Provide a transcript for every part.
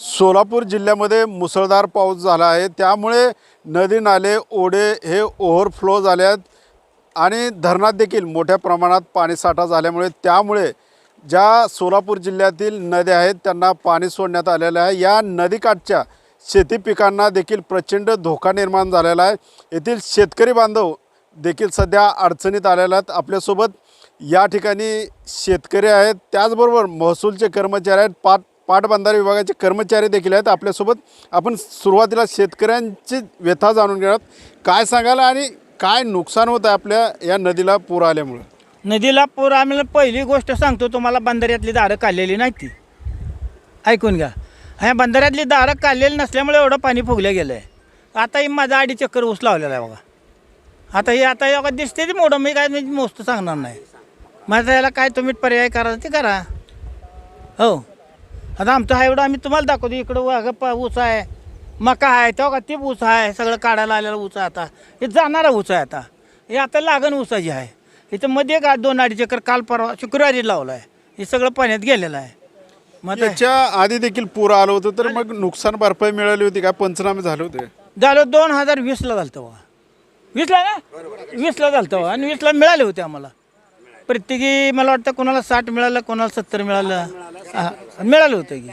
सोलापूर जिल्ह्यामध्ये मुसळधार पाऊस झाला आहे. त्यामुळे नदी नाले ओढे हे ओव्हरफ्लो झाले आहेत आणि धरणात देखील मोठ्या प्रमाणात पाणीसाठा झाल्यामुळे त्यामुळे ज्या सोलापूर जिल्ह्यातील नद्या आहेत त्यांना पाणी सोडण्यात आलेलं आहे. या नदीकाठच्या शेती पिकांना देखील प्रचंड धोका निर्माण झालेला आहे. येथील शेतकरी बांधव देखील सध्या अडचणीत आलेले आहेत. आपल्यासोबत या ठिकाणी शेतकरी आहेत. त्याचबरोबर महसूलचे कर्मचारी आहेत. पाच पाटबंधारे विभागाचे कर्मचारी देखील आहेत. आपल्यासोबत आपण सुरुवातीला शेतकऱ्यांची व्यथा जाणून घेणार काय सांगाल आणि काय नुकसान होतं आपल्या या नदीला पूर आल्यामुळे? नदीला पूर आम्हाला पहिली गोष्ट सांगतो तुम्हाला बंधाऱ्यातली दारं काढलेली नाही ती. ऐकून घ्या. ह्या बंधाऱ्यातली दारं काढलेली नसल्यामुळे एवढं पाणी फुगलं गेलं आहे आता ही माझा आडी चक्कर ऊस लावलेला आहे बघा. आता हे आता हे बघा दिसते ती मोठं मी काय म्हणजे मोस्त सांगणार नाही. माझा याला काय तुम्ही पर्याय करा ते करा. हो. आता आमचं हा एवढं आम्ही तुम्हाला दाखवतो इकडं वाघ प ऊस आहे. मका आहे तेव्हा का ते ऊस आहे सगळं काढायला आलेला ऊस आहे आता. हे जाणारा ऊस आहे आता. हे आता लागण ऊसाची आहे. इथं मध्ये का दोन अडीच एकर काल परवा शुक्रवारी लावलं आहे हे सगळं पाण्यात गेलेलं आहे. मग आता याच्या आधी देखील पूर आलं होतं तर मग नुकसान भरपाई मिळाली होती का? पंचनामे झाले होते. झालं दोन हजार वीसला झालं तेव्हा वीसला ना? वीसला झालं तेव्हा आणि वीसला मिळाले होते आम्हाला. प्रत्येकी मला वाटतं कोणाला साठ मिळालं कोणाला सत्तर मिळालं. हा, मिळालं होतं की.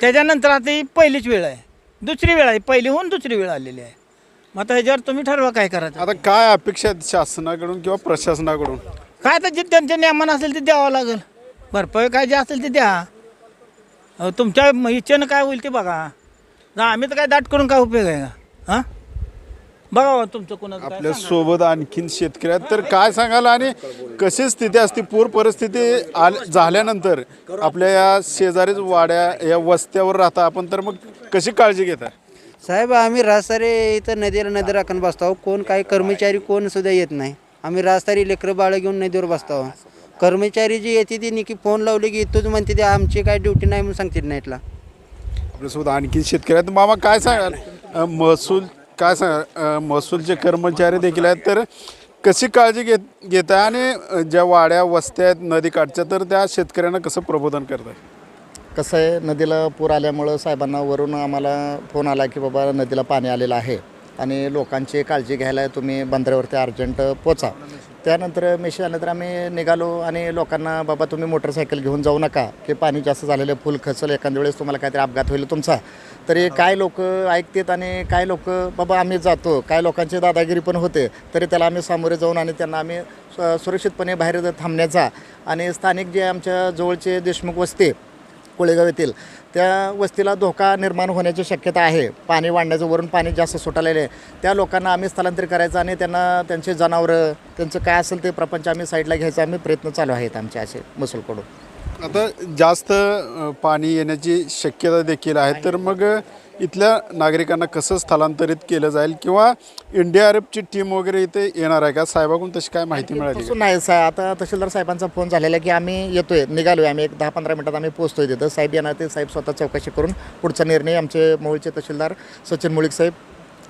त्याच्यानंतर आता ही पहिलीच वेळ आहे. दुसरी वेळ आहे. पहिली होऊन दुसरी वेळ आलेली आहे. मग आता ह्याच्यावर तुम्ही ठरवा काय करायचं. आता काय अपेक्षा आहेत शासनाकडून किंवा प्रशासनाकडून? काय तर जे त्यांच्या नियमानं असेल ते द्यावं लागेल. भरपाई काय जे असेल ते द्या. अहो, तुमच्या इच्छेनं काय होईल ते बघा. आम्ही तर काय दाट करून काय उपयोग आहे का? हां? बघा हो, तुमचं कोणाचं काय आपल्यासोबत आणखीन शेतकरी आहेत. तर काय सांगाल आणि कशी स्थिती असते? पूर परिस्थिती आल झाल्यानंतर आपल्या या शेजारीच वाड्या या वस्त्यावर राहता आपण तर मग कशी काळजी घेता? साहेब आम्ही रास्तारे इथं नदीला नदी राखून बसतो कोण काही कर्मचारी कोण सुद्धा येत नाही. आम्ही रास्तारी लेकरं बाळं घेऊन नदीवर बसतो कर्मचारी जी येते ती निकी फोन लावली की इथूच म्हणते ते आमची काय ड्युटी नाही म्हणून सांगते नाईटला. आपल्यासोबत आणखीन शेतकरी आहेत. मामा काय सांगाल? अ, महसूल काय सांग महसूलचे कर्मचारी देखील आहेत तर कशी काळजी घेत घेत आहे आणि ज्या वाड्या वस्त्या आहेत नदीकाठच्या तर त्या शेतकऱ्यांना कसं प्रबोधन करत आहे कसं आहे नदीला पूर आल्यामुळं साहेबांना वरून आम्हाला फोन आला की बाबा नदीला पाणी आलेलं आहे आणि लोकांची काळजी घ्यायला तुम्ही बंदरावरती अर्जंट पोचा. त्यानंतर मेसेज आल्यानंतर आम्ही निघालो आणि लोकांना बाबा तुम्ही मोटरसायकल घेऊन जाऊ नका की पाणी जास्त झालेलं फुल खचल एखाद्या वेळेस तुम्हाला काहीतरी अपघात होईल तुमचा. तरी काय लोक ऐकतात आणि काय लोक बाबा आम्ही जातो. काय लोकांची दादागिरी पण होते तरी त्याला आम्ही सामोरे जाऊन आणि त्यांना आम्ही सुरक्षितपणे बाहेर थांबण्याचा आणि स्थानिक जे आमच्या जवळचे देशमुख वस्ती कोळेगाव येथील. त्या वस्तीला धोका निर्माण होण्याची शक्यता आहे. पाणी वाढण्याचं वरून पाणी जास्त सुटालेलं आहे. त्या लोकांना आम्ही स्थलांतरित करायचं आणि त्यांना त्यांचे जनावरं त्यांचं काय असेल ते प्रपंच आम्ही साईडला घ्यायचा आम्ही प्रयत्न चालू आहेत आमचे असे मसूलकडून. आता जास्त अ, पाणी येण्याची शक्यता देखील आहे तर मग इथल्या नागरिकांना कसं स्थलांतरित केलं जाईल किंवा इंडिया आरएफची टीम वगैरे इथे येणार आहे का? साहेबाकडून तशी काय माहिती मिळाली? तसं नाही सा आता तहसीलदार साहेबांचा फोन झालेला की आम्ही येतोय निघालोय आम्ही. एक दहा पंधरा मिनिटात आम्ही पोहोचतोय तिथं. साहेब येणार ते साहेब स्वतः चौकशी करून पुढचा निर्णय आमचे मूळचे तहसीलदार सचिन मुळीक साहेब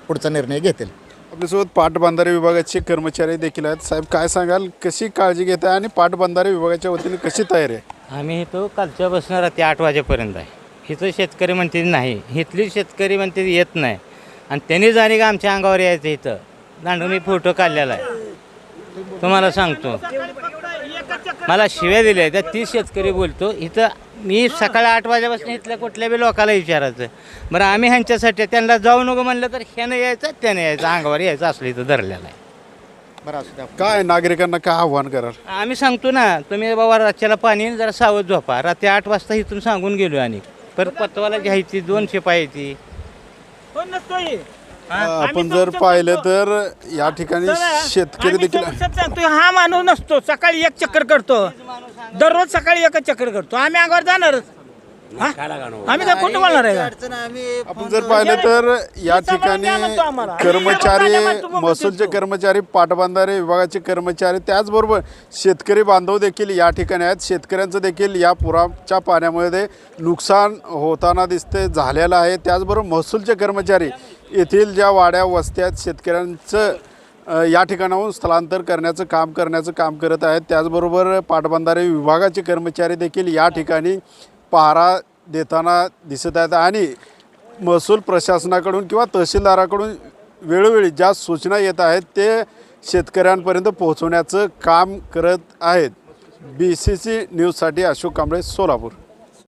पुढचा निर्णय घेतील. आपल्यासोबत पाटबंधारे विभागाचे कर्मचारी देखील आहेत. साहेब काय सांगाल? कशी काळजी घेत आहे आणि पाटबंधारे विभागाच्या वतीने कशी तयारी आहे? आम्ही इथं कालच्या बसणार रात्री आठ वाजेपर्यंत आहे. इथं शेतकरी म्हणते नाही इथली शेतकरी म्हणते येत नाही. आणि त्यांनी जाणे का आमच्या अंगावर यायचं इथं? दांडून मी फोटो काढलेला आहे. तुम्हाला सांगतो. मला शिव्या दिल्या त्या तीस शेतकरी बोलतो इथं मी सकाळी आठ वाजेपासून इथल्या कुठल्या बी लोकाला विचारायचं. बरं आम्ही ह्यांच्यासाठी त्यांना जाऊ नको म्हणलं तर ह्यानं यायचं त्यानं यायचं अंगावर यायचं असलं इथं धरलेलं आहे. बरं असू द्या. काय नागरिकांना काय आव्हान कराल? आम्ही सांगतो ना तुम्ही बाबा रातच्याला पाणी जरा सावध झोपा. रात्री आठ वाजता इथून सांगून गेलो आणि परत पतवाला घ्यायची दोन शिपायाची कोण नसतोय आपण जर पाहिलं तर या ठिकाणी शेतकरी देखील सांगतो हा माणूस नसतो सकाळी एक चक्कर करतो. दररोज सकाळी एकच चक्कर करतो. आम्ही अंगावर जाणारच. हा? आम्ही काय बोलणार आहे का अडचण आम्ही आपण जर पाहिलं तर या ठिकाणी आम्हाला. कर्मचारी आम्ही तुम्हाला महसूलचे. कर्मचारी पाटबंधारे विभागाचे कर्मचारी त्याचबरोबर शेतकरी बांधव देखील या ठिकाणी आहेत शेतकऱ्यांचं देखील या पुराच्या पाण्यामध्ये नुकसान होताना दिसते झालेलं आहे त्याचबरोबर महसूलचे कर्मचारी येथील ज्या वाड्या वस्त्या आहेत शेतकऱ्यांचं अ, या ठिकाणाहून स्थलांतर करण्याचं काम करण्याचं काम करत आहेत त्याचबरोबर पाटबंधारे विभागाचे कर्मचारी देखील या ठिकाणी पहारा देताना दिसत आहेत आणि महसूल प्रशासनाकडून किंवा तहसीलदाराकडून वेळोवेळी ज्या सूचना येत आहेत ते शेतकऱ्यांपर्यंत पोहोचवण्याचं काम करत आहेत. बी सी सी न्यूजसाठी अशोक कांबळे सोलापूर.